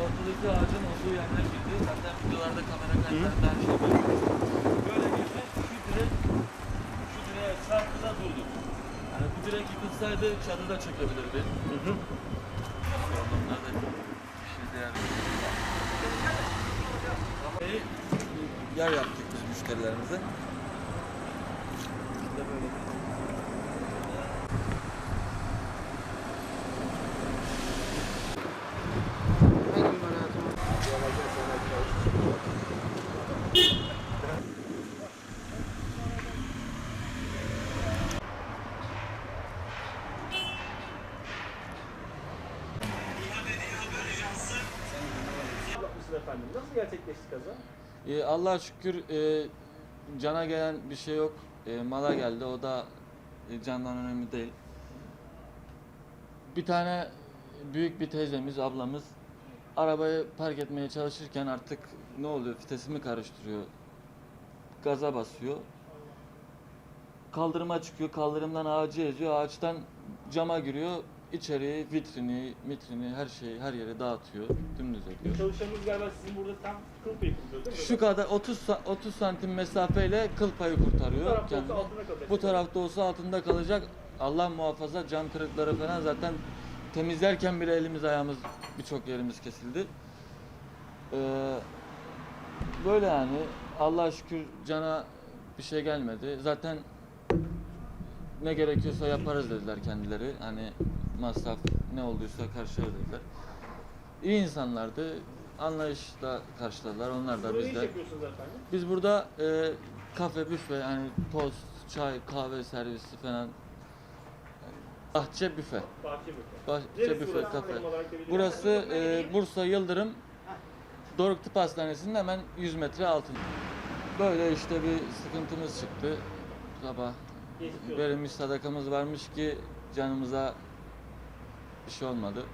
Ortadaki ağacın olduğu yerden girdi. Zaten videolarda kamera kayıtlarında her şey böyle. Böyle girdi. Şu direk şu direğe çarptı da durdu. Yani bu direk yıkılsaydı çadı da çökebilirdi. Hı hı. Onlar da bir şey değer. Yer yaptık biz müşterilerimize. İşte böyle bir Yapmışsın efendim. Nasıl gerçekleşti kaza? Ee, Allah'a şükür e, cana gelen bir şey yok. E, mala geldi. O da e, candan önemli değil. Bir tane büyük bir teyzemiz, ablamız arabayı park etmeye çalışırken artık ne oluyor? Vitesimi karıştırıyor. Gaza basıyor. Kaldırıma çıkıyor. Kaldırımdan ağacı eziyor. Ağaçtan cama giriyor. İçeriği, vitrini, mitrini, her şeyi, her yere dağıtıyor. Dümdüz ediyor. Çalışanınız galiba sizin burada tam kıl payı kuruluyor değil mi? Şu kadar 30 sa- 30 santim mesafeyle kıl payı kurtarıyor Bu tarafta kendini. olsa altında kalacak. Bu tarafta olsa altında kalacak. Allah muhafaza cam kırıkları falan zaten temizlerken bile elimiz ayağımız birçok yerimiz kesildi. Ee, böyle yani Allah'a şükür cana bir şey gelmedi. Zaten ne gerekiyorsa yaparız dediler kendileri. Hani masraf ne olduysa karşılarız dediler. İyi insanlardı. Anlayışla karşıladılar. Onlar da efendim? Biz burada e, kafe, büfe, yani tost, çay, kahve servisi falan. Bahçe Büfe. Bahçe Büfe. Bahçe Büfe burası? Kafe. Burası e, Bursa Yıldırım Doruk Tıp Hastanesi'nin hemen 100 metre altında. Böyle işte bir sıkıntımız çıktı. Sabah verilmiş sadakamız varmış ki canımıza bir şey olmadı.